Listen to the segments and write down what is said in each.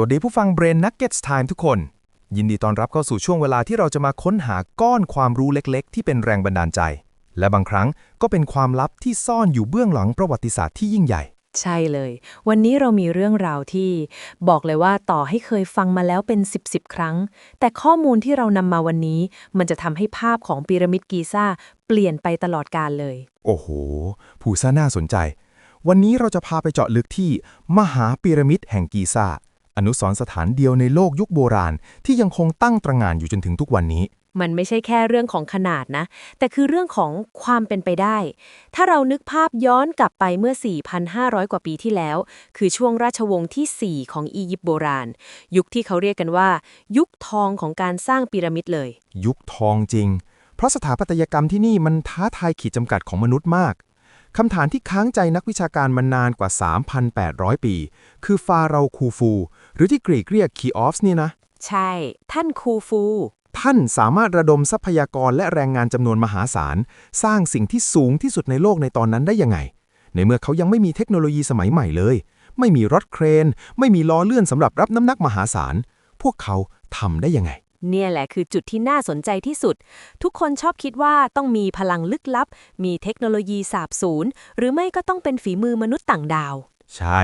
วัสดีผู้ฟัง Brain Nuggets Time ทุกคน ยินดีต้อนรับเข้าสู่ช่วงเวลาที่เราจะมาค้นหาก้อนความรู้เล็กๆ ที่เป็นแรงบันดาลใจ และบางครั้งก็เป็นความลับที่ซ่อนอยู่เบื้องหลังประวัติศาสตร์ที่ยิ่งใหญ่ ใช่เลย วันนี้เรามีเรื่องราวที่บอกเลยว่าต่อให้เคยฟังมาแล้วเป็น 10บสครั้ง แต่ข้อมูลที่เรานำมาวันนี้ มันจะทำให้ภาพของพีระมิดกีซ่าเปลี่ยนไปตลอดกาลเลย โอ้โห ผู้ซ่าน่าสนใจ วันนี้เราจะพาไปเจาะลึกที่ มหาพีระมิดแห่งกีซ่า อนุสรณ์สถานเดียวในโลกยุคโบราณ ที่ยังคงตั้งตระหง่านอยู่จนถึงทุกวันนี้ มันไม่ใช่แค่เรื่องของขนาดนะ แต่คือเรื่องของความเป็นไปได้ ถ้าเรานึกภาพย้อนกลับไปเมื่อ 4,500 กว่าปีที่แล้ว คือช่วงราชวงศ์ที่ 4 ของอียิปต์โบราณ ยุคที่เขาเรียกกันว่า ยุคทองของการสร้างพีระมิดเลย ยุคทองจริง เพราะสถาปัตยกรรมที่นี่มันท้าทายขีดจำกัดของมนุษย์มาก คำถามที่ค้างใจนักวิชาการมานานกว่า 3,800 ปี คือฟาโรห์คูฟู หรือที่กรีกเรียกคีออฟส์นี่นะ ใช่ ท่านคูฟู ท่านสามารถระดมทรัพยากรและแรงงานจำนวนมหาศาล สร้างสิ่งที่สูงที่สุดในโลกในตอนนั้นได้ยังไง ในเมื่อเขายังไม่มีเทคโนโลยีสมัยใหม่เลย ไม่มีรถเครน ไม่มีล้อเลื่อนสำหรับรับน้ำหนักมหาศาล พวกเขาทำได้ยังไง เนี่ยแหละคือจุดที่น่าสนใจที่สุด ทุกคนชอบคิดว่าต้องมีพลังลึกลับ มีเทคโนโลยีสาบสูญหรือไม่ก็ต้องเป็นฝีมือมนุษย์ต่างดาว ใช่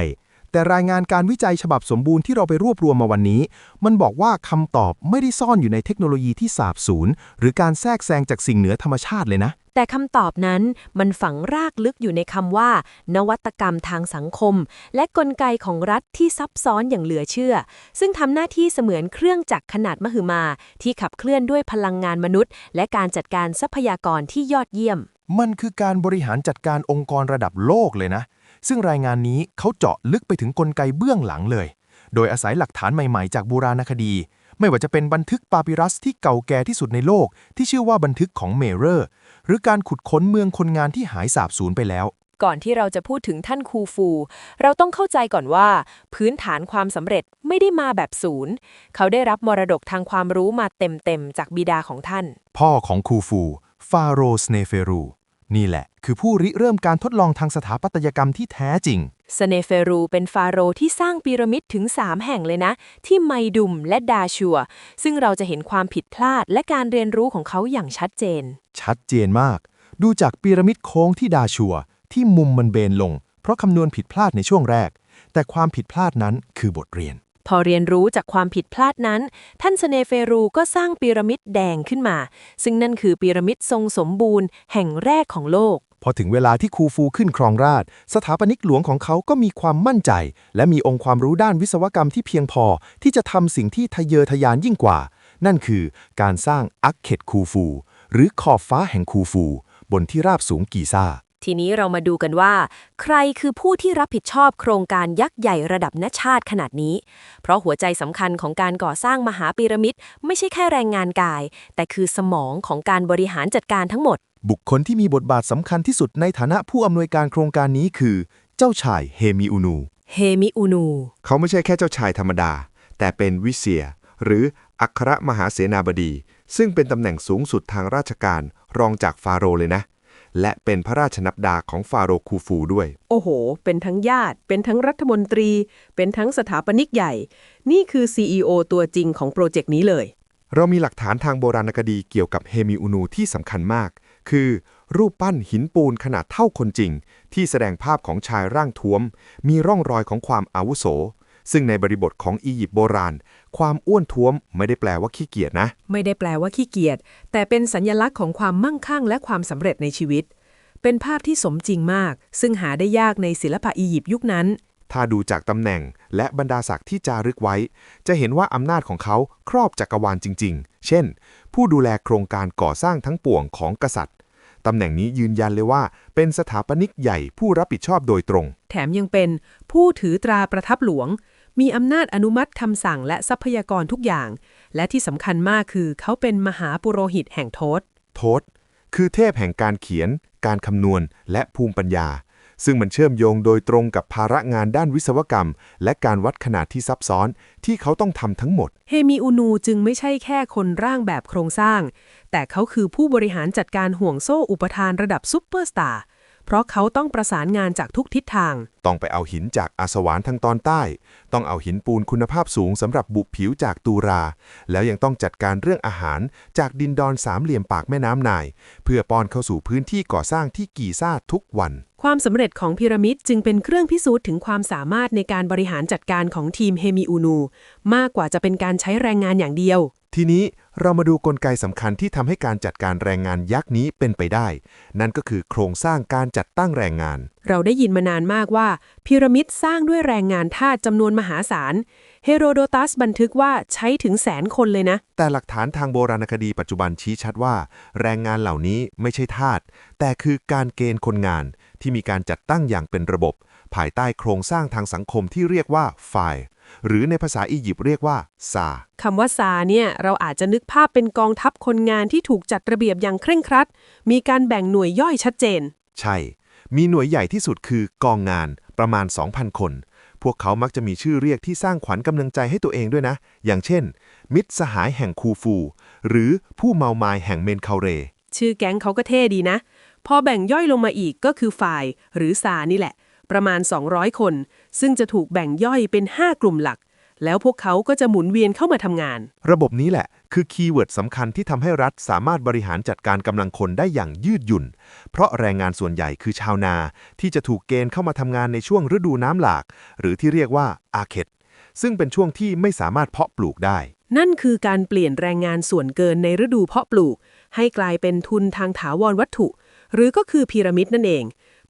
แต่รายงานการวิจัยฉบับสมบูรณ์ที่เราไปรวบรวมมาวันนี้ มันบอกว่าคำตอบไม่ได้ซ่อนอยู่ในเทคโนโลยีที่สาบสูญหรือการแทรกแซงจากสิ่งเหนือธรรมชาติเลยนะ แต่คำตอบนั้นมันฝังรากลึกอยู่ในคำว่า นวัตกรรมทางสังคม และกลไกของรัฐที่ซับซ้อนอย่างเหลือเชื่อ ซึ่งทำหน้าที่เสมือนเครื่องจักรขนาดมหึมาที่ขับเคลื่อนด้วยพลังงานมนุษย์ และการจัดการทรัพยากรที่ยอดเยี่ยม มันคือการบริหารจัดการองค์กรระดับโลกเลยนะ ซึ่งรายงานนี้เขาเจาะลึกไปถึงกลไกเบื้องหลังเลย โดยอาศัยหลักฐานใหม่ๆ จากโบราณคดี ไม่ว่าจะเป็นบันทึกปาปิรัสที่เก่าแก่ที่สุดในโลก ที่ชื่อว่าบันทึกของเมเรอร์ หรือการขุดค้นเมืองคนงานที่หายสาบสูญไปแล้วก่อนที่เราจะพูดถึงท่านคูฟู เราต้องเข้าใจก่อนว่า พื้นฐานความสำเร็จไม่ได้มาแบบศูนย์ เขาได้รับมรดกทางความรู้มาเต็มๆ จากบิดาของท่าน พ่อของคูฟู ฟาโรห์สเนเฟรู นี่แหละ คือผู้ริเริ่มการทดลองทางสถาปัตยกรรมที่แท้จริง สเนเฟรูเป็นฟาโรห์ที่สร้างพีระมิดถึง 3 แห่งเลยนะ ที่ไมดุมและดาชัว ซึ่งเราจะเห็นความผิดพลาดและการเรียนรู้ของเขาอย่างชัดเจน ชัดเจนมาก ดูจากพีระมิดโค้งที่ดาชัว ที่มุมมันเบนลง เพราะคำนวณผิดพลาดในช่วงแรก แต่ความผิดพลาดนั้นคือบทเรียน พอเรียนรู้จากความผิดพลาดนั้น ท่านสเนเฟรูก็สร้างพีระมิดแดงขึ้นมา ซึ่งนั่นคือพีระมิดทรงสมบูรณ์ แห่งแรกของโลก พอถึงเวลาที่คูฟูขึ้นครองราช สถาปนิกหลวงของเขาก็มีความมั่นใจ และมีองค์ความรู้ด้านวิศวกรรมที่เพียงพอ ที่จะทำสิ่งที่ทะเยอทะยานยิ่งกว่า นั่นคือการสร้างอักเขตคูฟู หรือขอบฟ้าแห่งคูฟู บนที่ราบสูงกีซ่า ทีนี้เรามาดูกันว่า ใครคือผู้ที่รับผิดชอบโครงการยักษ์ใหญ่ระดับนชาติขนาดนี้ เพราะหัวใจสำคัญของการก่อสร้างมหาพีระมิดไม่ใช่แค่แรงงานกาย แต่คือสมองของการบริหารจัดการทั้งหมด บุคคลที่มีบทบาทสำคัญที่สุดในฐานะผู้อำนวยการโครงการนี้คือ เจ้าชายเฮมิอูนู เฮมิอูนู เขาไม่ใช่แค่เจ้าชายธรรมดา แต่เป็นวิเซียหรืออัครมหาเสนาบดี ซึ่งเป็นตำแหน่งสูงสุดทางราชการรองจากฟาโรห์เลยนะ และเป็นพระราชนับดาของฟาโรห์คูฟูด้วย โอ้โห เป็นทั้งญาติ เป็นทั้งรัฐมนตรี เป็นทั้งสถาปนิกใหญ่ นี่คือ CEO ตัวจริงของโปรเจกต์นี้เลย เรามีหลักฐานทางโบราณคดีเกี่ยวกับเฮมิอูนูที่สำคัญมาก คือ รูปปั้นหินปูนขนาดเท่าคนจริง ที่แสดงภาพของชายร่างท้วม มีร่องรอยของความอาวุโส ซึ่งในบริบทของอียิปต์โบราณ ความอ้วนท้วมไม่ได้แปลว่าขี้เกียจนะ ไม่ได้แปลว่าขี้เกียจแต่เป็นสัญลักษณ์ของความมั่งคั่งและความสำเร็จในชีวิต เป็นภาพที่สมจริงมาก ซึ่งหาได้ยากในศิลปะอียิปต์ยุคนั้น ถ้าดูจากตำแหน่งและบรรดาศักดิ์ที่จารึกไว้ จะเห็นว่าอำนาจของเขาครอบจักรวาลจริง ๆ เช่น ผู้ดูแลโครงการก่อสร้างทั้งปวงของกษัตริย์ตำแหน่งนี้ยืนยันเลยว่า เป็นสถาปนิกใหญ่ผู้รับผิดชอบโดยตรง แถมยังเป็นผู้ถือตราประทับหลวง มีอำนาจอนุมัติคำสั่งและทรัพยากรทุกอย่าง และที่สำคัญมากคือเขาเป็นมหาปุโรหิตแห่งโทษโทษคือเทพแห่งการเขียน การคำนวณ และภูมิปัญญา ซึ่งมันเชื่อมโยงโดยตรงกับภาระงานด้านวิศวกรรม และการวัดขนาดที่ซับซ้อน ที่เขาต้องทำทั้งหมด เฮมิอูนูจึงไม่ใช่แค่คนร่างแบบโครงสร้าง แต่เขาคือผู้บริหารจัดการห่วงโซ่อุปทานระดับซุปเปอร์สตาร์ เพราะเขาต้องประสานงานจากทุกทิศทาง ต้องไปเอาหินจากอาสวานทางตอนใต้ ต้องเอาหินปูนคุณภาพสูงสำหรับบุผิวจากตูรา แล้วยังต้องจัดการเรื่องอาหารจากดินดอนสามเหลี่ยมปากแม่น้ำนาย เพื่อป้อนเข้าสู่พื้นที่ก่อสร้างที่กีซ่าทุกวัน ความสำเร็จของพีระมิดจึงเป็นเครื่องพิสูจน์ถึงความสามารถในการบริหารจัดการของทีมเฮมิอูนู มากกว่าจะเป็นการใช้แรงงานอย่างเดียว ทีนี้ เรามาดูกลไกสำคัญที่ทำให้การจัดการแรงงานยักษ์นี้เป็นไปได้ นั่นก็คือโครงสร้างการจัดตั้งแรงงาน เราได้ยินมานานมากว่า พีระมิดสร้างด้วยแรงงานทาสจำนวนมหาศาล เฮโรโดตัสบันทึกว่าใช้ถึงแสนคนเลยนะ แต่หลักฐานทางโบราณคดีปัจจุบันชี้ชัดว่า แรงงานเหล่านี้ไม่ใช่ทาสแต่คือการเกณฑ์คนงานที่มีการจัดตั้งอย่างเป็นระบบ ภายใต้โครงสร้างทางสังคมที่เรียกว่าฝ่าย หรือในภาษาอียิปต์เรียกว่าซาคำว่าซาเนี่ยเราอาจจะนึกภาพเป็นกองทัพคนงานที่ถูกจัดระเบียบอย่างเคร่งครัด มีการแบ่งหน่วยย่อยชัดเจน ใช่ มีหน่วยใหญ่ที่สุดคือกองงานประมาณ 2,000 คน พวกเขามักจะมีชื่อเรียกที่สร้างขวัญกำลังใจให้ตัวเองด้วยนะ อย่างเช่น มิตรสหายแห่งคูฟู หรือผู้เมามายแห่งเมนคาเร ชื่อแก๊งเขาก็เท่ดีนะ พอแบ่งย่อยลงมาอีกก็คือฝ่าย หรือซานี่แหละ ประมาณ 200 คน ซึ่งจะถูกแบ่งย่อยเป็น 5 กลุ่มหลัก แล้วพวกเขาก็จะหมุนเวียนเข้ามาทำงาน ระบบนี้แหละ คือคีย์เวิร์ดสำคัญที่ทำให้รัฐสามารถบริหารจัดการกำลังคนได้อย่างยืดหยุ่น เพราะแรงงานส่วนใหญ่คือชาวนา ที่จะถูกเกณฑ์เข้ามาทำงานในช่วงฤดูน้ำหลาก หรือที่เรียกว่าอาเคดซึ่งเป็นช่วงที่ไม่สามารถเพาะปลูกได้ นั่นคือการเปลี่ยนแรงงานส่วนเกินในฤดูเพาะปลูก ให้กลายเป็นทุนทางถาวรวัตถุ หรือก็คือพีระมิดนั่นเอง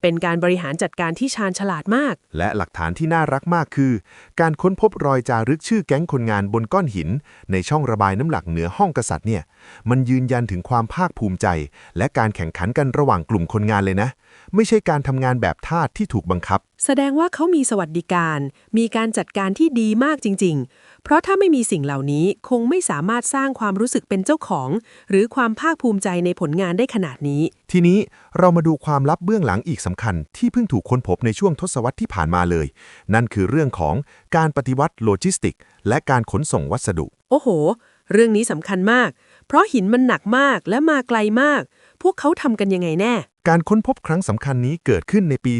เป็นการบริหารจัดการที่ชาญฉลาดมาก และหลักฐานที่น่ารักมากคือ การค้นพบรอยจารึกชื่อแก๊งคนงานบนก้อนหิน ในช่องระบายน้ำหลักเหนือห้องกษัตริย์เนี่ย มันยืนยันถึงความภาคภูมิใจ และการแข่งขันกันระหว่างกลุ่มคนงานเลยนะ ไม่ใช่การทำงานแบบทาสที่ถูกบังคับ แสดงว่าเขามีสวัสดิการ มีการจัดการที่ดีมากจริง ๆ เพราะถ้าไม่มีสิ่งเหล่านี้คงไม่สามารถสร้างความรู้สึกเป็นเจ้าของ หรือความภาคภูมิใจในผลงานได้ขนาดนี้ ทีนี้เรามาดูความลับเบื้องหลังอีกสำคัญ ที่เพิ่งถูกค้นพบในช่วงทศวรรษที่ผ่านมาเลย นั่นคือเรื่องของการปฏิวัติโลจิสติก และการขนส่งวัสดุ โอ้โห เรื่องนี้สำคัญมาก เพราะหินมันหนักมากและมาไกลมาก พวกเขาทำกันยังไงแน่ การค้นพบครั้งสำคัญนี้เกิดขึ้นในปี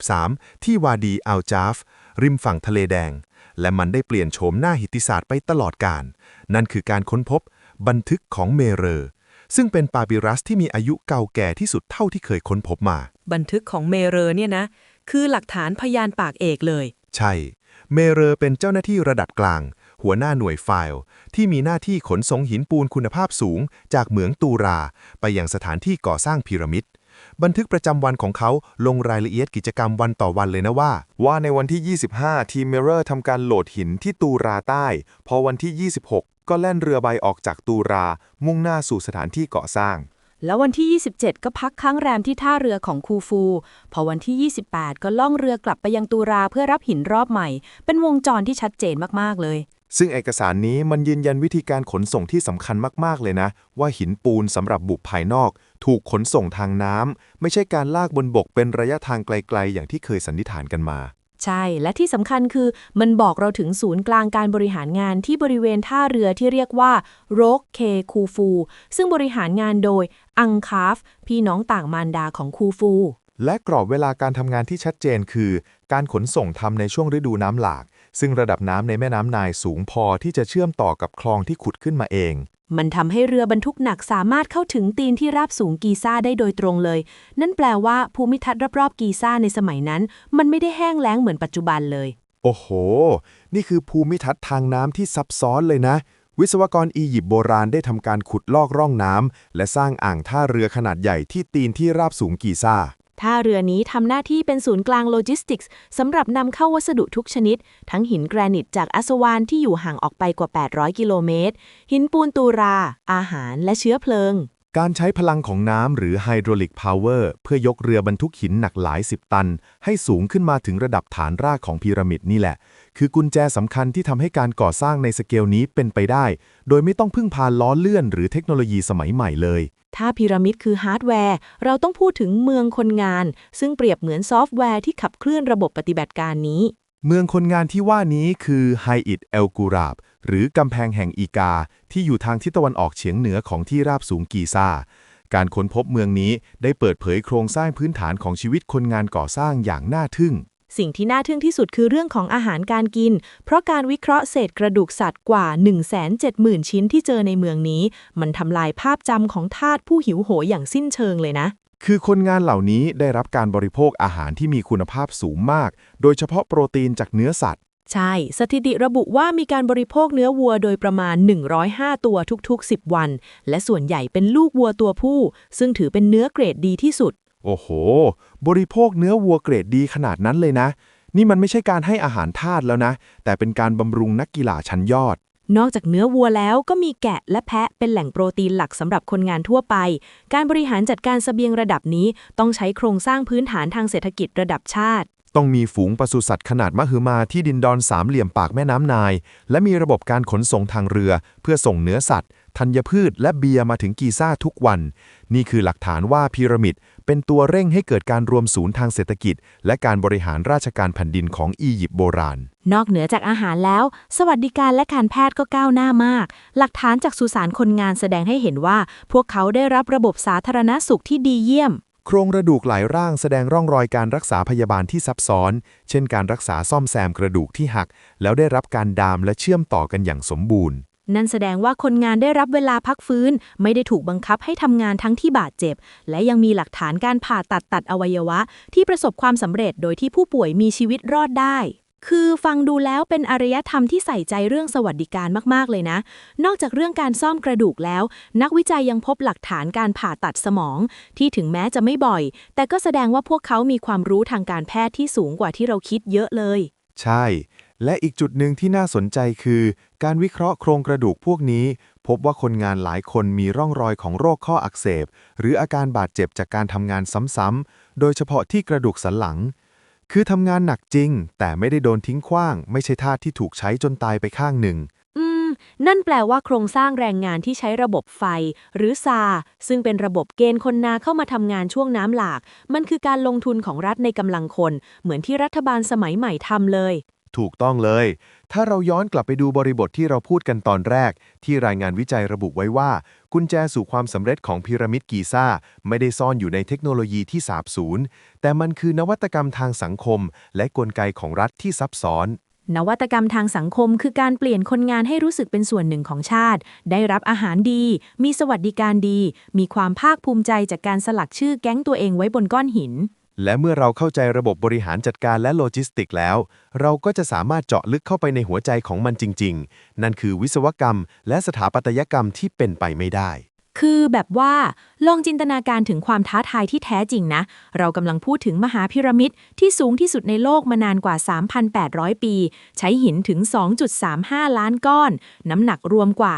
2013 ที่วาดีอัลจาฟ ริมฝั่งทะเลแดง และมันได้เปลี่ยนโฉมหน้าหิติศาสตร์ไปตลอดกาลนั่นคือการค้นพบบันทึกของเมเรอร์ซึ่งเป็นปาปิรัสที่มีอายุเก่าแก่ที่สุดเท่าที่เคยค้นพบมา บันทึกของเมเรอร์เนี่ยนะ คือหลักฐานพยานปากเอกเลย ใช่ เมเรอร์เป็นเจ้าหน้าที่ระดับกลาง หัวหน้าหน่วยไฟล์ที่มีหน้าที่ขนส่งหินปูนคุณภาพสูง จากเหมืองตูรา ไปยังสถานที่ก่อสร้างพีระมิด บันทึกประจำวันของเขาลงรายละเอียดกิจกรรมวันต่อวันเลยนะว่า ว่าในวันที่ 25 ทีมเมเรอร์ทำการโหลดหินที่ตูราใต้ พอวันที่ 26 ก็แล่นเรือใบออกจากตูรา มุ่งหน้าสู่สถานที่ก่อสร้าง แล้ววันที่ 27 ก็พักค้างแรมที่ท่าเรือของคูฟู พอวันที่ 28 ก็ล่องเรือกลับไปยังตูราเพื่อรับหินรอบใหม่ เป็นวงจรที่ชัดเจนมากๆเลยซึ่งเอกสารนี้มันยืนยันวิธีการขนส่งที่สำคัญมาก ๆ เลยนะ ว่าหินปูนสำหรับบุกภายนอก ถูกขนส่งทางน้ำไม่ใช่การลากบนบกเป็นระยะทางไกล ๆ อย่างที่เคยสันนิษฐานกันมาใช่ และที่สำคัญคือมันบอกเราถึงศูนย์กลางการบริหารงานที่บริเวณท่าเรือที่เรียกว่าโรกเคคูฟู ซึ่งบริหารงานโดยอังคาฟ พี่น้องต่างมารดาของคูฟู และกรอบเวลาการทำงานที่ชัดเจนคือ การขนส่งทำในช่วงฤดูน้ำหลาก ซึ่งระดับน้ำในแม่น้ำนายสูงพอที่จะเชื่อมต่อกับคลองที่ขุดขึ้นมาเอง มันทำให้เรือบรรทุกหนักสามารถเข้าถึงตีนที่ราบสูงกีซ่าได้โดยตรงเลย นั่นแปลว่าภูมิทัศน์รอบๆกีซ่าในสมัยนั้น มันไม่ได้แห้งแล้งเหมือนปัจจุบันเลย โอ้โห นี่คือภูมิทัศน์ทางน้ำที่ซับซ้อนเลยนะวิศวกรอียิปต์โบราณได้ทำการขุดลอกร่องน้ำ และสร้างอ่างท่าเรือขนาดใหญ่ที่ตีนที่ราบสูงกีซ่า ท่าเรือนี้ทำหน้าที่เป็นศูนย์กลางโลจิสติกส์สำหรับนำเข้าวัสดุทุกชนิด ทั้งหินแกรนิตจากอัสวานที่อยู่ห่างออกไปกว่า 800 กิโลเมตร หินปูนตูรา อาหารและเชื้อเพลิง การใช้พลังของน้ำหรือไฮดรอลิกพาวเวอร์เพื่อยกเรือบรรทุกหินหนักหลายสิบตัน ให้สูงขึ้นมาถึงระดับฐานรากของพีระมิดนี่แหละ คือกุญแจสำคัญที่ทำให้การก่อสร้างในสเกลนี้เป็นไปได้ โดยไม่ต้องพึ่งพาล้อเลื่อนหรือเทคโนโลยีสมัยใหม่เลย ถ้าพีระมิดคือฮาร์ดแวร์ เราต้องพูดถึงเมืองคนงาน ซึ่งเปรียบเหมือนซอฟต์แวร์ที่ขับเคลื่อนระบบปฏิบัติการนี้ เมืองคนงานที่ว่านี้คือไฮอิดเอลกูราบ หรือกำแพงแห่งอีกา ที่อยู่ทางทิศตะวันออกเฉียงเหนือของที่ราบสูงกีซาการค้นพบเมืองนี้ได้เปิดเผยโครงสร้างพื้นฐานของชีวิตคนงานก่อสร้างอย่างน่าทึ่ง สิ่งที่น่าทึ่งที่สุดคือเรื่องของอาหารการกิน เพราะการวิเคราะห์เศษกระดูกสัตว์กว่า 170,000 ชิ้นที่เจอในเมืองนี้ มันทำลายภาพจำของทาสผู้หิวโหยอย่างสิ้นเชิงเลยนะคือคนงานเหล่านี้ได้รับการบริโภคอาหารที่มีคุณภาพสูงมาก โดยเฉพาะโปรตีนจากเนื้อสัตว์ ใช่ สถิติระบุว่ามีการบริโภคเนื้อวัวโดยประมาณ 105 ตัวทุกๆ 10 วัน และส่วนใหญ่เป็นลูกวัวตัวผู้ ซึ่งถือเป็นเนื้อเกรดดีที่สุด โอ้โห บริโภคเนื้อวัวเกรดดีขนาดนั้นเลยนะ นี่มันไม่ใช่การให้อาหารทาสแล้วนะ แต่เป็นการบำรุงนักกีฬาชั้นยอด นอกจากเนื้อวัวแล้วก็มีแกะและแพะเป็นแหล่งโปรตีนหลักสำหรับคนงานทั่วไป การบริหารจัดการเสบียงระดับนี้ต้องใช้โครงสร้างพื้นฐานทางเศรษฐกิจระดับชาติ ต้องมีฝูงปศุสัตว์ขนาดมหึมาที่ดินดอนสามเหลี่ยมปากแม่น้ำนาย และมีระบบการขนส่งทางเรือเพื่อส่งเนื้อสัตว์ ธัญพืช และเบียร์มาถึงกีซ่าทุกวัน นี่คือหลักฐานว่าพีระมิด เป็นตัวเร่งให้เกิดการรวมศูนย์ทางเศรษฐกิจ และการบริหารราชการแผ่นดินของอียิปต์โบราณ นอกเหนือจากอาหารแล้ว สวัสดิการและการแพทย์ก็ก้าวหน้ามาก หลักฐานจากสุสานคนงานแสดงให้เห็นว่า พวกเขาได้รับระบบสาธารณสุขที่ดีเยี่ยม โครงกระดูกหลายร่างแสดงร่องรอยการรักษาพยาบาลที่ซับซ้อน เช่นการรักษาซ่อมแซมกระดูกที่หัก แล้วได้รับการดามและเชื่อมต่อกันอย่างสมบูรณ์ นั่นแสดงว่าคนงานได้รับเวลาพักฟื้น ไม่ได้ถูกบังคับให้ทำงานทั้งที่บาดเจ็บ และยังมีหลักฐานการผ่าตัดตัดอวัยวะ ที่ประสบความสำเร็จโดยที่ผู้ป่วยมีชีวิตรอดได้ คือฟังดูแล้วเป็นอารยธรรมที่ใส่ใจเรื่องสวัสดิการมากๆเลยนะ นอกจากเรื่องการซ่อมกระดูกแล้ว นักวิจัยยังพบหลักฐานการผ่าตัดสมอง ที่ถึงแม้จะไม่บ่อย แต่ก็แสดงว่าพวกเขามีความรู้ทางการแพทย์ที่สูงกว่าที่เราคิดเยอะเลย ใช่ และอีกจุดหนึ่งที่น่าสนใจคือ การวิเคราะห์โครงกระดูกพวกนี้ พบว่าคนงานหลายคนมีร่องรอยของโรคข้ออักเสบ หรืออาการบาดเจ็บจากการทำงานซ้ำๆโดยเฉพาะที่กระดูกสันหลัง คือทำงานหนักจริง แต่ไม่ได้โดนทิ้งขว้าง ไม่ใช่ทาสที่ถูกใช้จนตายไปข้างหนึ่ง อืม นั่นแปลว่าโครงสร้างแรงงานที่ใช้ระบบไฟ หรือซาซึ่งเป็นระบบเกณฑ์คนนาเข้ามาทำงานช่วงน้ำหลาก มันคือการลงทุนของรัฐในกำลังคน เหมือนที่รัฐบาลสมัยใหม่ทำเลย ถูกต้องเลย ถ้าเราย้อนกลับไปดูบริบทที่เราพูดกันตอนแรก ที่รายงานวิจัยระบุไว้ว่า กุญแจสู่ความสำเร็จของพีระมิดกีซ่า ไม่ได้ซ่อนอยู่ในเทคโนโลยีที่สาบสูญ แต่มันคือนวัตกรรมทางสังคม และกลไกของรัฐที่ซับซ้อนนวัตกรรมทางสังคมคือการเปลี่ยนคนงานให้รู้สึกเป็นส่วนหนึ่งของชาติ ได้รับอาหารดี มีสวัสดิการดี มีความภาคภูมิใจจากการสลักชื่อแก๊งตัวเองไว้บนก้อนหิน และเมื่อเราเข้าใจระบบบริหารจัดการและโลจิสติกแล้ว เราก็จะสามารถเจาะลึกเข้าไปในหัวใจของมันจริง ๆ นั่นคือวิศวกรรม และสถาปัตยกรรมที่เป็นไปไม่ได้ คือแบบว่าลองจินตนาการถึงความท้าทายที่แท้จริงนะ เรากำลังพูดถึงมหาพีระมิดที่สูงที่สุดในโลกมานานกว่า 3,800 ปี ใช้หินถึง 2.35 ล้านก้อน น้ำหนักรวมกว่า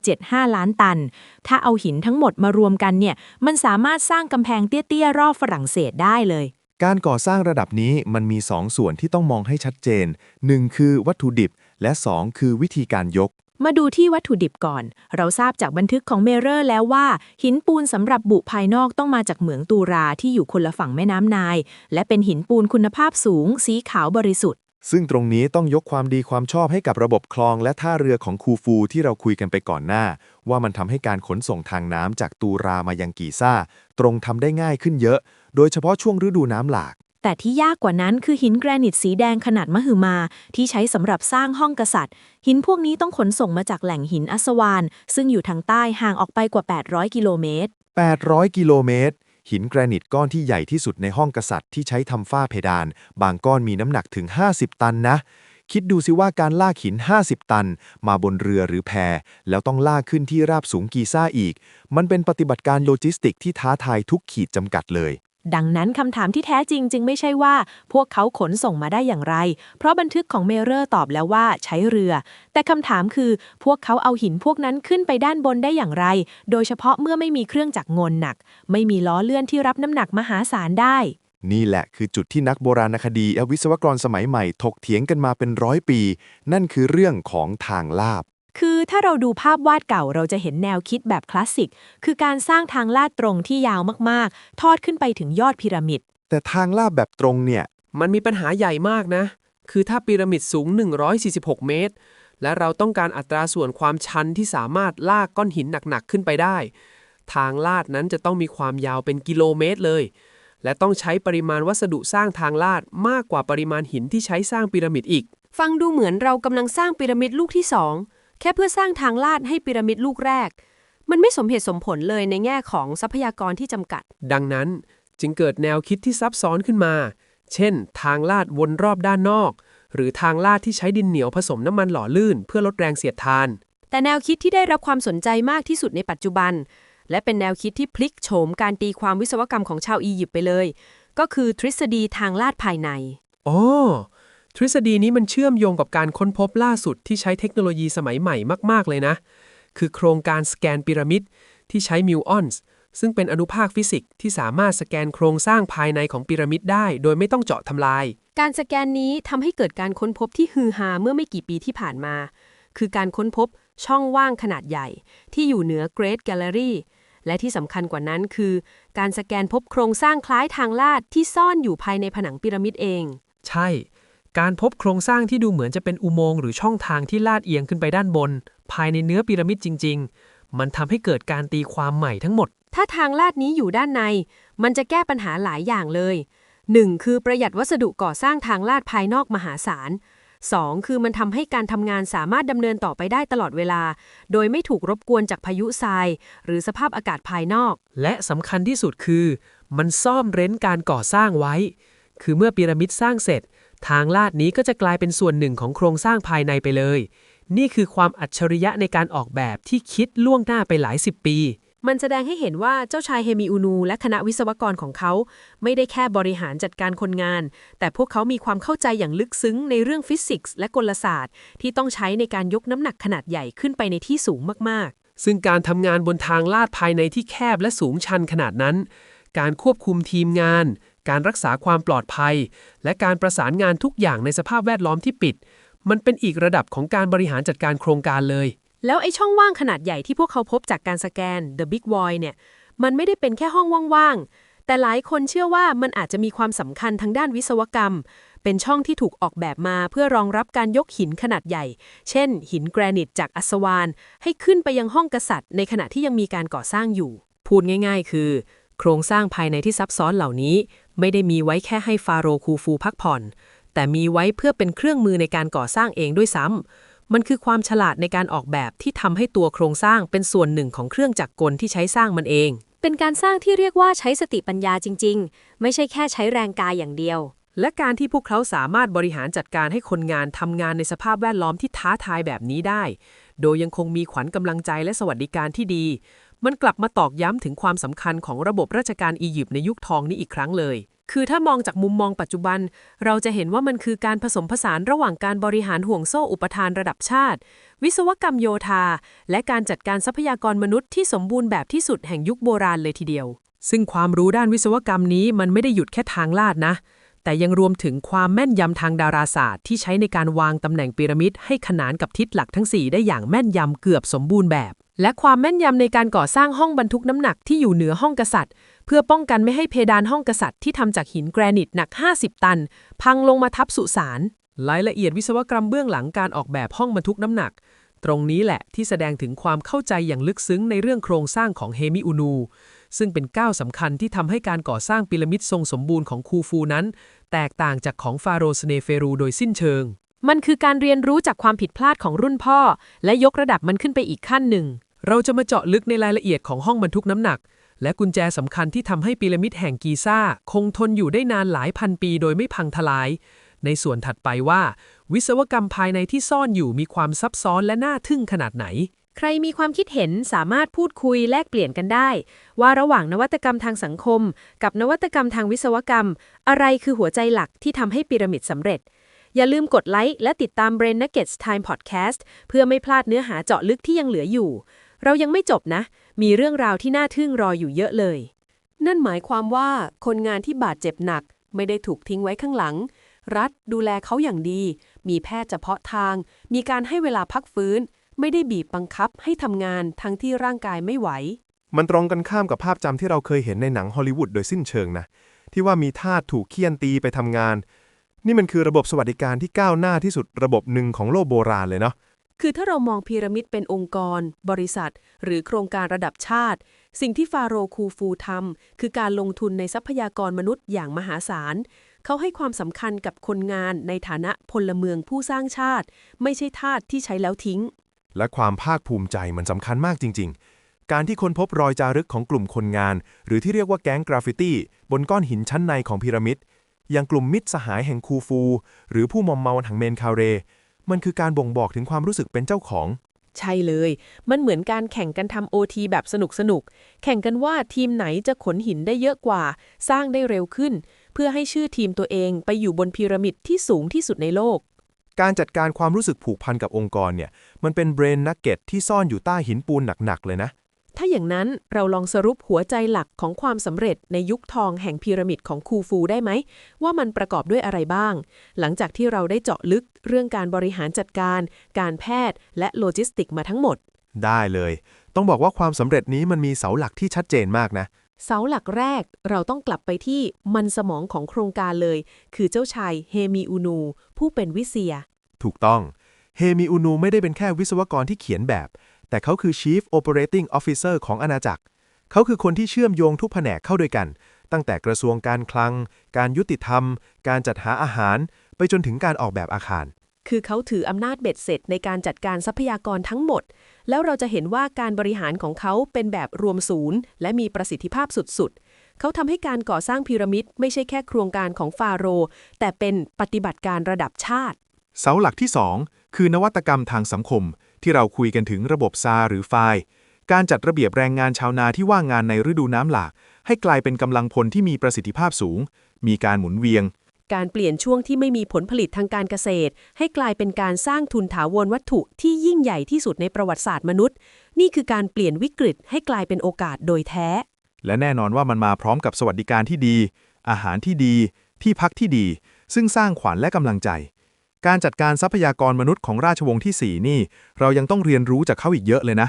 5.75 ล้านตัน ถ้าเอาหินทั้งหมดมารวมกันเนี่ย มันสามารถสร้างกำแพงเตี้ยๆ รอบฝรั่งเศสได้เลยการก่อสร้างระดับนี้มันมี 2 ส่วนที่ต้องมองให้ชัดเจน 1 คือวัตถุดิบ และ 2 คือวิธีการยก มาดูที่วัตถุดิบก่อน เราทราบจากบันทึกของเมเรอร์แล้วว่า หินปูนสำหรับบุภายนอกต้องมาจากเหมืองตูราที่อยู่คนละฝั่งแม่น้ำนาย และเป็นหินปูนคุณภาพสูง สีขาวบริสุทธิ์ ซึ่งตรงนี้ต้องยกความดีความชอบให้กับระบบคลองและท่าเรือของคูฟูที่เราคุยกันไปก่อนหน้า ว่ามันทำให้การขนส่งทางน้ำจากตูรามายังกีซ่า ตรงทำได้ง่ายขึ้นเยอะ โดยเฉพาะช่วงฤดูน้ำหลาก แต่ที่ยากกว่านั้นคือหินแกรนิตสีแดงขนาดมหึมา ที่ใช้สำหรับสร้างห้องกษัตริย์ หินพวกนี้ต้องขนส่งมาจากแหล่งหินอัสวาน ซึ่งอยู่ทางใต้ห่างออกไปกว่า 800 กิโลเมตร 800 กิโลเมตร หินแกรนิตก้อนที่ใหญ่ที่สุดในห้องกษัตริย์ที่ใช้ทำฝ้าเพดาน บางก้อนมีน้ำหนักถึง 50 ตันนะ คิดดูสิว่าการลากหิน 50 ตัน มาบนเรือหรือแพ แล้วต้องลากขึ้นที่ราบสูงกีซ่าอีก มันเป็นปฏิบัติการโลจิสติกที่ท้าทายทุกขีดจำกัดเลย ดังนั้นคำถามที่แท้จริงจึงไม่ใช่ว่า พวกเขาขนส่งมาได้อย่างไร เพราะบันทึกของเมเรอร์ตอบแล้วว่าใช้เรือ แต่คำถามคือ พวกเขาเอาหินพวกนั้นขึ้นไปด้านบนได้อย่างไร โดยเฉพาะเมื่อไม่มีเครื่องจักรงนหนัก ไม่มีล้อเลื่อนที่รับน้ำหนักมหาศาลได้ นี่แหละคือจุดที่นักโบราณคดีและวิศวกรสมัยใหม่ ถกเถียงกันมาเป็นร้อยปี นั่นคือเรื่องของทางลาบ คือถ้าเราดูภาพวาดเก่าเราจะเห็นแนวคิดแบบคลาสสิก คือการสร้างทางลาดตรงที่ยาวมากๆ ทอดขึ้นไปถึงยอดพีระมิด แต่ทางลาบแบบตรงเนี่ย มันมีปัญหาใหญ่มากนะ คือถ้าพีระมิดสูง 146 เมตร และเราต้องการอัตราส่วนความชันที่สามารถลากก้อนหินหนักๆขึ้นไปได้ ทางลาดนั้นจะต้องมีความยาวเป็นกิโลเมตรเลย และต้องใช้ปริมาณวัสดุสร้างทางลาดมากกว่าปริมาณหินที่ใช้สร้างพีระมิดอีก ฟังดูเหมือนเรากำลังสร้างพีระมิดลูกที่สอง แค่เพื่อสร้างทางลาดให้พีระมิดลูกแรก มันไม่สมเหตุสมผลเลยในแง่ของทรัพยากรที่จำกัด ดังนั้นจึงเกิดแนวคิดที่ซับซ้อนขึ้นมา เช่น ทางลาดวนรอบด้านนอก หรือทางลาดที่ใช้ดินเหนียวผสมน้ำมันหล่อลื่น เพื่อลดแรงเสียดทาน แต่แนวคิดที่ได้รับความสนใจมากที่สุดในปัจจุบัน และเป็นแนวคิดที่พลิกโฉมการตีความวิศวกรรมของชาวอียิปต์ไปเลย ก็คือทฤษฎีทางลาดภายในอ๋อ ทฤษฎีนี้มันเชื่อมโยงกับการค้นพบล่าสุดที่ใช้เทคโนโลยีสมัยใหม่มาก ๆ เลยนะ คือโครงการสแกนพีระมิดที่ใช้มิวออนส์ซึ่งเป็นอนุภาคฟิสิกส์ที่สามารถสแกนโครงสร้างภายในของพีระมิดได้ โดยไม่ต้องเจาะทำลาย การสแกนนี้ทำให้เกิดการค้นพบที่ฮือฮาเมื่อไม่กี่ปีที่ผ่านมา คือการค้นพบช่องว่างขนาดใหญ่ ที่อยู่เหนือ Great Gallery และที่สำคัญกว่านั้นคือ การสแกนพบโครงสร้างคล้ายทางลาดที่ซ่อนอยู่ภายในผนังพีระมิดเอง ใช่ การพบโครงสร้างที่ดูเหมือนจะเป็นอุโมงค์หรือช่องทางที่ลาดเอียงขึ้นไปด้านบน ภายในเนื้อพีระมิดจริง ๆ มันทำให้เกิดการตีความใหม่ทั้งหมด ถ้าทางลาดนี้อยู่ด้านใน มันจะแก้ปัญหาหลายอย่างเลย 1. คือประหยัดวัสดุก่อสร้างทางลาดภายนอกมหาศาล 2. คือมันทำให้การทำงานสามารถดำเนินต่อไปได้ตลอดเวลา โดยไม่ถูกรบกวนจากพายุทราย หรือสภาพอากาศภายนอก และสำคัญที่สุดคือ มันซ่อมเร้นการก่อสร้างไว้ คือเมื่อพีระมิดสร้างเสร็จ ทางลาดนี้ก็จะกลายเป็นส่วนหนึ่งของโครงสร้างภายในไปเลย นี่คือความอัจฉริยะในการออกแบบที่คิดล่วงหน้าไปหลายสิบปี มันแสดงให้เห็นว่าเจ้าชายเฮมิอูนู และคณะวิศวกรของเขา ไม่ได้แค่บริหารจัดการคนงาน แต่พวกเขามีความเข้าใจอย่างลึกซึ้งในเรื่องฟิสิกส์และกลศาสตร์ ที่ต้องใช้ในการยกน้ำหนักขนาดใหญ่ขึ้นไปในที่สูงมากซึ่งการทำงานบนทางลาดภายในที่แคบและสูงชันขนาดนั้น การควบคุมทีมงาน การรักษาความปลอดภัย และการประสานงานทุกอย่างในสภาพแวดล้อมที่ปิด มันเป็นอีกระดับของการบริหารจัดการโครงการเลย แล้วไอ้ช่องว่างขนาดใหญ่ที่พวกเขาพบจากการสแกน The Big Void เนี่ย มันไม่ได้เป็นแค่ห้องว่างๆ แต่หลายคนเชื่อว่ามันอาจจะมีความสำคัญทางด้านวิศวกรรม เป็นช่องที่ถูกออกแบบมาเพื่อรองรับการยกหินขนาดใหญ่ เช่น หินแกรนิตจากอัสวาน ให้ขึ้นไปยังห้องกษัตริย์ ในขณะที่ยังมีการก่อสร้างอยู่ พูดง่าย ๆ คือ โครงสร้างภายในที่ซับซ้อนเหล่านี้ ไม่ได้มีไว้แค่ให้ฟาโรห์คูฟูพักผ่อน แต่มีไว้เพื่อเป็นเครื่องมือในการก่อสร้างเองด้วยซ้ำมันคือความฉลาดในการออกแบบที่ทำให้ตัวโครงสร้างเป็นส่วนหนึ่งของเครื่องจักรกลที่ใช้สร้างมันเอง เป็นการสร้างที่เรียกว่าใช้สติปัญญาจริง ๆ ไม่ใช่แค่ใช้แรงกายอย่างเดียว และการที่พวกเขาสามารถบริหารจัดการให้คนงานทำงานในสภาพแวดล้อมที่ท้าทายแบบนี้ได้ โดยยังคงมีขวัญกำลังใจและสวัสดิการที่ดี มันกลับมาตอกย้ำถึงความสำคัญของระบบราชการอียิปต์ในยุคทองนี้อีกครั้งเลย คือถ้ามองจากมุมมองปัจจุบัน เราจะเห็นว่ามันคือการผสมผสานระหว่างการบริหารห่วงโซ่อุปทานระดับชาติ วิศวกรรมโยธา และการจัดการทรัพยากรมนุษย์ที่สมบูรณ์แบบที่สุดแห่งยุคโบราณเลยทีเดียว ซึ่งความรู้ด้านวิศวกรรมนี้มันไม่ได้หยุดแค่ทางลาดนะแต่ยังรวมถึงความแม่นยำทางดาราศาสตร์ ที่ใช้ในการวางตำแหน่งพีระมิดให้ขนานกับทิศหลักทั้ง 4 ได้อย่างแม่นยำเกือบสมบูรณ์แบบ และความแม่นยำในการก่อสร้างห้องบรรทุกน้ำหนักที่อยู่เหนือห้องกษัตริย์ เพื่อป้องกันไม่ให้เพดานห้องกษัตริย์ที่ทำจากหินแกรนิตหนัก 50 ตัน พังลงมาทับสุสานรายละเอียดวิศวกรรมเบื้องหลังการออกแบบห้องบรรทุกน้ำหนัก ตรงนี้แหละที่แสดงถึงความเข้าใจอย่างลึกซึ้งในเรื่องโครงสร้างของเฮมิอูนู ซึ่งเป็นก้าวสำคัญที่ทำให้การก่อสร้างพีระมิดทรงสมบูรณ์ของคูฟูนั้น แตกต่างจากของฟาโรสเนเฟรูโดยสิ้นเชิง มันคือการเรียนรู้จากความผิดพลาดของรุ่นพ่อ และยกระดับมันขึ้นไปอีกขั้นหนึ่ง เราจะมาเจาะลึกในรายละเอียดของห้องบรรทุกน้ำหนัก และกุญแจสำคัญที่ทำให้พีระมิดแห่งกีซ่า คงทนอยู่ได้นานหลายพันปีโดยไม่พังทลาย ในส่วนถัดไปว่า วิศวกรรมภายในที่ซ่อนอยู่มีความซับซ้อนและน่าทึ่งขนาดไหน ใครมีความคิดเห็นสามารถพูดคุยแลกเปลี่ยนกันได้ ว่าระหว่างนวัตกรรมทางสังคม กับนวัตกรรมทางวิศวกรรม อะไรคือหัวใจหลักที่ทำให้พีระมิดสำเร็จอย่าลืมกดไลค์และติดตาม Brain Nuggets Time Podcast เพื่อไม่พลาดเนื้อหาเจาะลึกที่ยังเหลืออยู่ เรายังไม่จบนะ มีเรื่องราวที่น่าทึ่งรออยู่เยอะเลย นั่นหมายความว่าคนงานที่บาดเจ็บหนัก ไม่ได้ถูกทิ้งไว้ข้างหลัง รัฐดูแลเขาอย่างดี มีแพทย์เฉพาะทาง มีการให้เวลาพักฟื้น ไม่ได้บีบบังคับให้ทำงานทั้งที่ร่างกายไม่ไหว มันตรงกันข้ามกับภาพจำที่เราเคยเห็นในหนังฮอลลีวูดโดยสิ้นเชิงนะ ที่ว่ามีทาสถูกเคี่ยนตีไปทำงาน นี่มันคือระบบสวัสดิการที่ก้าวหน้าที่สุดระบบหนึ่งของโลกโบราณเลยเนาะ คือถ้าเรามองพีระมิดเป็นองค์กร บริษัท หรือโครงการระดับชาติ สิ่งที่ฟาโรห์คูฟูทำคือการลงทุนในทรัพยากรมนุษย์อย่างมหาศาล เขาให้ความสำคัญกับคนงานในฐานะพลเมืองผู้สร้างชาติ ไม่ใช่ทาสที่ใช้แล้วทิ้ง และความภาคภูมิใจมันสำคัญมากจริง ๆ การที่คนพบรอยจารึกของกลุ่มคนงาน หรือที่เรียกว่าแก๊งกราฟฟิตี้บนก้อนหินชั้นในของพีระมิดอย่างกลุ่มมิตรสหายแห่งคูฟู หรือผู้มอมเมาทางเมนคาเร มันคือการบ่งบอกถึงความรู้สึกเป็นเจ้าของ ใช่เลย มันเหมือนการแข่งกันทำโอทีแบบสนุกสนุกๆแข่งกันว่าทีมไหนจะขนหินได้เยอะกว่า สร้างได้เร็วขึ้น เพื่อให้ชื่อทีมตัวเองไปอยู่บนพีระมิดที่สูงที่สุดในโลก การจัดการความรู้สึกผูกพันกับองค์กรเนี่ย มันเป็นเบรนนักเก็ตที่ซ่อนอยู่ใต้หินปูนหนักๆเลยนะ ถ้าอย่างนั้นเราลองสรุปหัวใจหลักของความสำเร็จในยุคทองแห่งพีระมิดของคูฟูได้ไหม ว่ามันประกอบด้วยอะไรบ้าง หลังจากที่เราได้เจาะลึกเรื่องการบริหารจัดการ การแพทย์ และโลจิสติกมาทั้งหมด ได้เลย ต้องบอกว่าความสำเร็จนี้มันมีเสาหลักที่ชัดเจนมากนะ เสาหลักแรกเราต้องกลับไปที่มันสมองของโครงการเลย คือเจ้าชายเฮมีอูนู ผู้เป็นวิเซีย ถูกต้องเฮมิอูนูไม่ได้เป็นแค่วิศวกรที่เขียนแบบ แต่เขาคือ Chief Operating Officer ของอาณาจักร เขาคือคนที่เชื่อมโยงทุกแผนกเข้าด้วยกัน ตั้งแต่กระทรวงการคลัง การยุติธรรม การจัดหาอาหาร ไปจนถึงการออกแบบอาคาร คือเขาถืออำนาจเบ็ดเสร็จในการจัดการทรัพยากรทั้งหมด แล้วเราจะเห็นว่าการบริหารของเขาเป็นแบบรวมศูนย์ และมีประสิทธิภาพสุดๆเขาทำให้การก่อสร้างพีระมิดไม่ใช่แค่โครงการของฟาโรห์แต่เป็นปฏิบัติการระดับชาติ เสาหลักที่ 2 คือนวัตกรรมทางสังคม ที่เราคุยกันถึงระบบซาหรือไฟล์การจัดระเบียบแรงงานชาวนาที่ว่างงานในฤดูน้ำหลาก ให้กลายเป็นกำลังพลที่มีประสิทธิภาพสูง มีการหมุนเวียง การเปลี่ยนช่วงที่ไม่มีผลผลิตทางการเกษตร ให้กลายเป็นการสร้างทุนถาวรวัตถุที่ยิ่งใหญ่ที่สุดในประวัติศาสตร์มนุษย์ นี่คือการเปลี่ยนวิกฤตให้กลายเป็นโอกาสโดยแท้ และแน่นอนว่ามันมาพร้อมกับสวัสดิการที่ดี อาหารที่ดี ที่พักที่ดี ซึ่งสร้างขวัญและกำลังใจ การจัดการทรัพยากรมนุษย์ของราชวงศ์ที่ 4 นี่ เรายังต้องเรียนรู้จากเขาอีกเยอะเลยนะ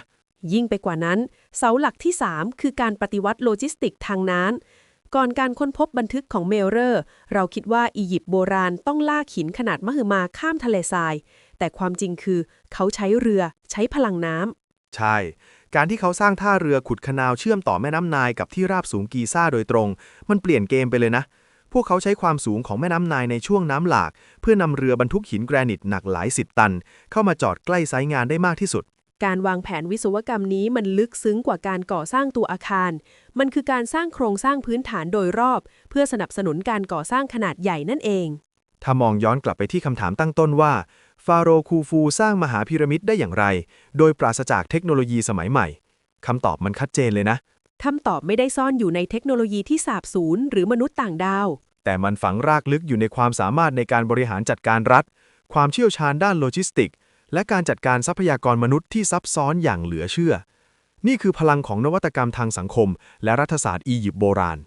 ยิ่งไปกว่านั้น เสาหลักที่ 3 คือการปฏิวัติโลจิสติกทางน้ำก่อนการค้นพบบันทึกของเมลเลอร์ เราคิดว่าอียิปต์โบราณต้องลากหินขนาดมหึมาข้ามทะเลทราย แต่ความจริงคือเขาใช้เรือใช้พลังน้ำใช่การที่เขาสร้างท่าเรือขุดคานาวเชื่อมต่อแม่น้ำนายกับที่ราบสูงกีซ่าโดยตรง มันเปลี่ยนเกมไปเลยนะ พวกเขาใช้ความสูงของแม่น้ำนายในช่วงน้ำหลาก เพื่อนำเรือบรรทุกหินแกรนิตหนักหลายสิบตัน เข้ามาจอดใกล้ไซต์งานได้มากที่สุด การวางแผนวิศวกรรมนี้มันลึกซึ้งกว่าการก่อสร้างตัวอาคาร มันคือการสร้างโครงสร้างพื้นฐานโดยรอบ เพื่อสนับสนุนการก่อสร้างขนาดใหญ่นั่นเอง ถ้ามองย้อนกลับไปที่คำถามตั้งต้นว่า ฟาโรห์คูฟูสร้างมหาพีระมิดได้อย่างไร โดยปราศจากเทคโนโลยีสมัยใหม่คำตอบมันชัดเจนเลยนะ คำตอบไม่ได้ซ่อนอยู่ในเทคโนโลยีที่สาบสูญหรือมนุษย์ต่างดาว แต่มันฝังรากลึกอยู่ในความสามารถในการบริหารจัดการรัฐ ความเชี่ยวชาญด้านโลจิสติก และการจัดการทรัพยากรมนุษย์ที่ซับซ้อนอย่างเหลือเชื่อ นี่คือพลังของนวัตกรรมทางสังคม และรัฐศาสตร์อียิปต์โบราณ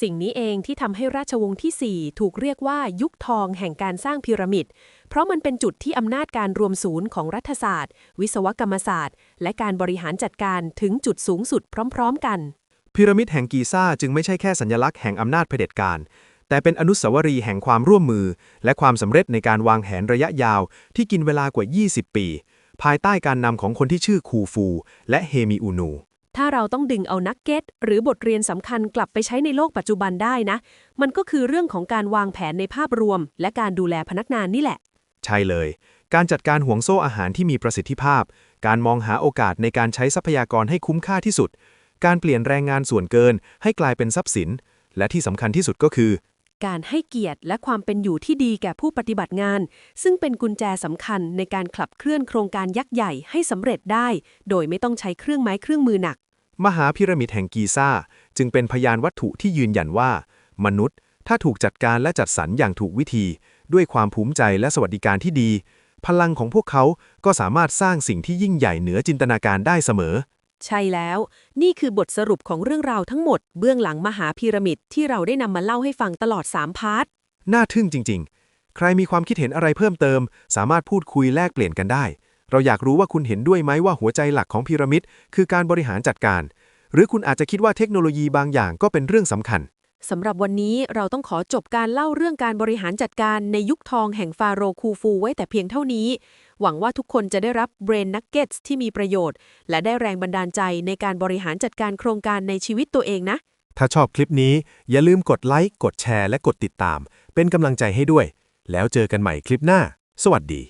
สิ่งนี้เองที่ทำให้ราชวงศ์ที่ 4 ถูกเรียกว่ายุคทองแห่งการสร้างพีระมิด เพราะมันเป็นจุดที่อำนาจการรวมศูนย์ของรัฐศาสตร์ วิศวกรรมศาสตร์ และการบริหารจัดการถึงจุดสูงสุดพร้อม ๆ กัน พีระมิดแห่งกีซ่าจึงไม่ใช่แค่สัญลักษณ์แห่งอำนาจเผด็จการ แต่เป็นอนุสาวรีย์แห่งความร่วมมือ และความสำเร็จในการวางแผนระยะยาว ที่กินเวลากว่า 20 ปี ภายใต้การนำของคนที่ชื่อคูฟู และเฮมิอูนู ถ้าเราต้องดึงเอานักเก็ตหรือบทเรียนสำคัญกลับไปใช้ในโลกปัจจุบันได้นะ มันก็คือเรื่องของการวางแผนในภาพรวม และการดูแลพนักงานนี่แหละ ใช่เลย การจัดการห่วงโซ่อาหารที่มีประสิทธิภาพ การมองหาโอกาสในการใช้ทรัพยากรให้คุ้มค่าที่สุด การเปลี่ยนแรงงานส่วนเกิน ให้กลายเป็นทรัพย์สิน และที่สำคัญที่สุดก็คือ การให้เกียรติและความเป็นอยู่ที่ดีแก่ผู้ปฏิบัติงาน ซึ่งเป็นกุญแจสำคัญในการขับเคลื่อนโครงการยักษ์ใหญ่ให้สำเร็จได้ โดยไม่ต้องใช้เครื่องไม้เครื่องมือหนัก มหาพีระมิดแห่งกีซ่า จึงเป็นพยานวัตถุที่ยืนยันว่า มนุษย์ถ้าถูกจัดการและจัดสรรอย่างถูกวิธี ด้วยความภูมิใจและสวัสดิการที่ดี พลังของพวกเขาก็สามารถสร้างสิ่งที่ยิ่งใหญ่เหนือจินตนาการได้เสมอ ใช่แล้ว นี่คือบทสรุปของเรื่องราวทั้งหมด เบื้องหลังมหาพีระมิดที่เราได้นำมาเล่าให้ฟังตลอด 3 พาร์ท น่าทึ่งจริง ๆ ใครมีความคิดเห็นอะไรเพิ่มเติม สามารถพูดคุยแลกเปลี่ยนกันได้ เราอยากรู้ว่าคุณเห็นด้วยไหมว่าหัวใจหลักของพีระมิดคือการบริหารจัดการ หรือคุณอาจจะคิดว่าเทคโนโลยีบางอย่างก็เป็นเรื่องสำคัญสำหรับวันนี้เราต้องขอจบการเล่าเรื่องการบริหารจัดการในยุคทองแห่งฟาโรห์คูฟูไว้แต่เพียงเท่านี้ หวังว่าทุกคนจะได้รับเบรนนักเก็ตที่มีประโยชน์ และได้แรงบันดาลใจในการบริหารจัดการโครงการในชีวิตตัวเองนะ ถ้าชอบคลิปนี้ อย่าลืมกดไลค์กดแชร์และกดติดตาม เป็นกำลังใจให้ด้วย แล้วเจอกันใหม่คลิปหน้า สวัสดี